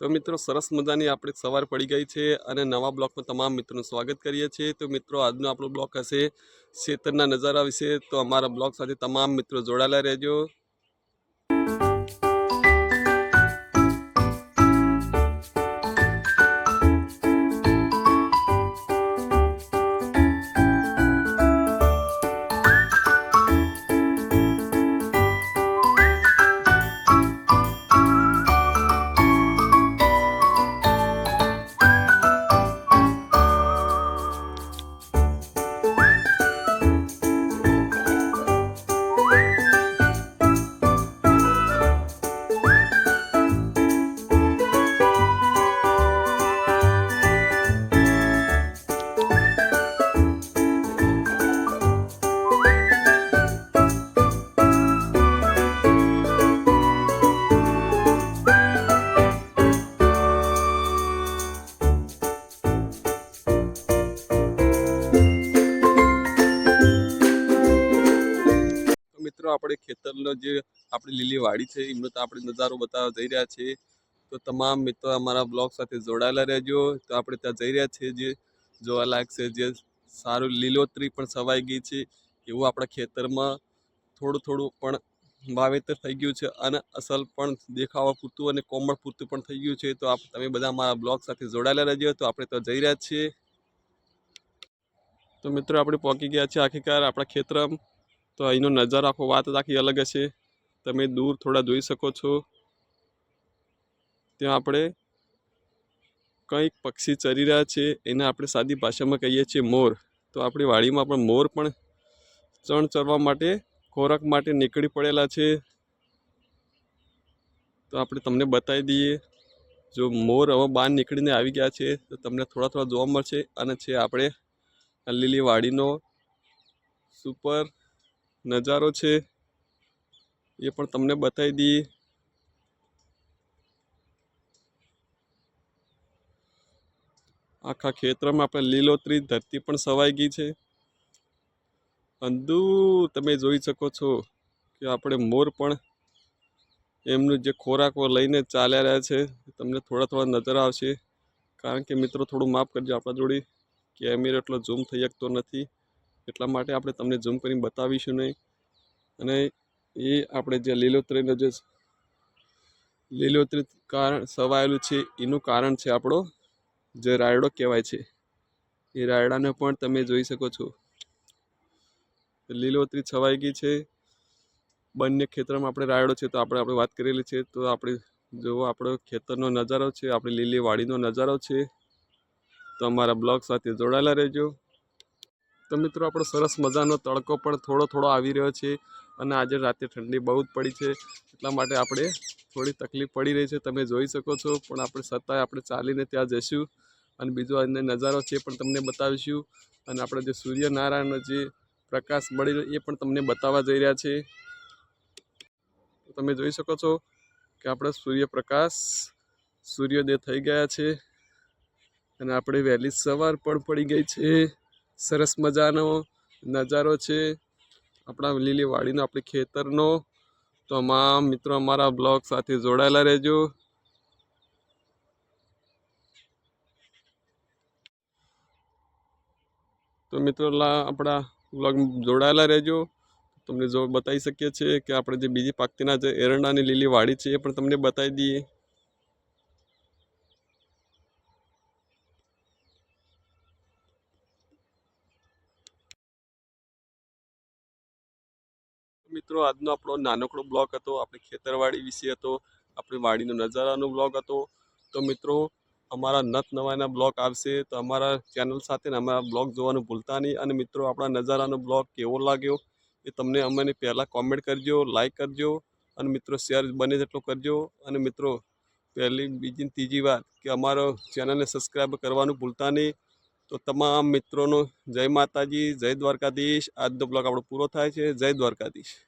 તો મિત્રો, સરસ મજાની આપણે સવાર પડી ગઈ છે અને નવા બ્લોકમાં તમામ મિત્રોનું સ્વાગત કરીએ છીએ. તો મિત્રો, આજનો આપણો બ્લોક હશે ખેતરના નજારા વિશે. તો અમારા બ્લોક સાથે તમામ મિત્રો જોડાયેલા રહેજો. આપણે ખેતરનો જે આપણી લીલી વાડી છે, એમનો તો આપણે નજારો બતાવવા જઈ રહ્યા છીએ. તો તમામ મિત્રો અમારા બ્લોગ સાથે જોડાયેલા રહેજો. તો આપણે ત્યાં જઈ રહ્યા છીએ જે જોવાલાયક છે, જે સારું લીલોતરી પણ સવાઈ ગઈ છે. એવું આપણા ખેતરમાં થોડું થોડું પણ વાવેતર થઈ ગયું છે અને અસલ પણ દેખાવા પૂરતું અને કોમળ પૂરતું પણ થઈ ગયું છે. તો આપ, તમે બધા અમારા બ્લોગ સાથે જોડાયેલા રહેજો. તો આપણે તો જઈ રહ્યા છીએ. તો મિત્રો આપણે પહોંચી ગયા છીએ આખીકાર આપણા ખેતરમાં. તો અહીંનો નજારો આખો વાત આખી અલગ હશે. તમે દૂર થોડા જોઈ શકો છો. ત્યાં આપણે કંઈક પક્ષી ચરી રહ્યા છે. એને આપણે સાદી ભાષામાં કહીએ છીએ મોર. તો આપણી વાડીમાં પણ મોર પણ ચણ ચરવા માટે, ખોરાક માટે નીકળી પડેલા છે. તો આપણે તમને બતાવી દઈએ. જો મોર હવે બહાર નીકળીને આવી ગયા છે, તો તમને થોડા થોડા જોવા મળશે. અને છે આપણે લીલી વાડીનો સુપર નજારો છે, એ પણ તમને બતાવી દઈએ. આખા ખેતરમાં આપણે લીલોતરી ધરતી પણ સવાઈ ગઈ છે. અંધુ, તમે જોઈ શકો છો કે આપણે મોર પણ એમનું જે ખોરાકો લઈને ચાલ્યા રહ્યા છે. તમને થોડા થોડા નજર આવશે. કારણ કે મિત્રો, થોડું માફ કરજો આપણા જોડે. કેમેરો એટલો ઝૂમ થઈ શકતો નથી. એટલા માટે આપણે તમને ઝૂમ કરીને બતાવીશું નહીં. અને એ આપણે જે લીલોતરીનો જે લીલોતરી કારણ સવાયેલું છે, એનું કારણ છે આપણો જે રાયડો કહેવાય છે. એ રાયડાને પણ તમે જોઈ શકો છો. લીલોતરી છવાઈ ગઈ છે. બંને ખેતરમાં આપણે રાયડો છે, તો આપણે આપણે વાત કરેલી છે, તો આપણે જોવો આપણો ખેતરનો નજારો છે, આપણી લીલી વાડીનો નજારો છે. તો અમારા બ્લોગ સાથે જોડાયેલા રહેજો. તો મિત્રો આપણો સરસ મજાનો તડકો પણ થોડો થોડો આવી રહ્યો છે અને આજે રાતે ઠંડી બહુ જ પડી છે, એટલા માટે આપણે થોડી તકલીફ પડી રહી છે. તમે જોઈ શકો છો, પણ આપણે છતાંય આપણે ચાલીને ત્યાં જઈશું અને બીજો અન્ય નજારો છે પણ તમને બતાવીશું. અને આપણે જે સૂર્યનારાયણનો જે પ્રકાશ મળી રહ્યો એ પણ તમને બતાવવા જઈ રહ્યા છે. તમે જોઈ શકો છો કે આપણે સૂર્યપ્રકાશ, સૂર્યોદય થઈ ગયા છે અને આપણે વહેલી સવાર પણ પડી ગઈ છે. સરસ મજાનો નજારો છે. આપણા લીલી વાડીનો આપણે ખેતરનો. તો તમામ મિત્રો અમારા બ્લોગ સાથે જોડાયેલા રહેજો. તો મિત્રો આપણા બ્લોગ જોડાયેલા રહેજો. તમને જો બતાવી શકીએ છીએ કે આપણે જે બીજી પાકતીના જે એરંડાની લીલી વાડી છે એ પણ તમને બતાવી દઈએ. મિત્રો, આજનો આપણો નાનકડો બ્લોગ હતો, આપણી ખેતરવાડી વિશે હતો, આપણી વાડીનો નજારાનો બ્લોગ હતો. તો મિત્રો, અમારા નત નવાના બ્લોગ આવશે, તો અમારા ચેનલ સાથે અમારા બ્લોગ જોવાનું ભૂલતા નહીં. અને મિત્રો, આપણા નજારાનો બ્લોગ કેવો લાગ્યો એ તમને અમને પહેલાં કોમેન્ટ કરજો લાઈક કરજો, અને મિત્રો શેર બને તેટલો કરજો. અને મિત્રો, પહેલી, બીજી, ત્રીજી વાત કે અમારો ચેનલને સબસ્ક્રાઈબ કરવાનું ભૂલતા નહીં. તો તમામ મિત્રોનો જય માતાજી, જય દ્વારકાધીશ. આજનો બ્લોગ આપણો પૂરો થાય છે. જય દ્વારકાધીશ.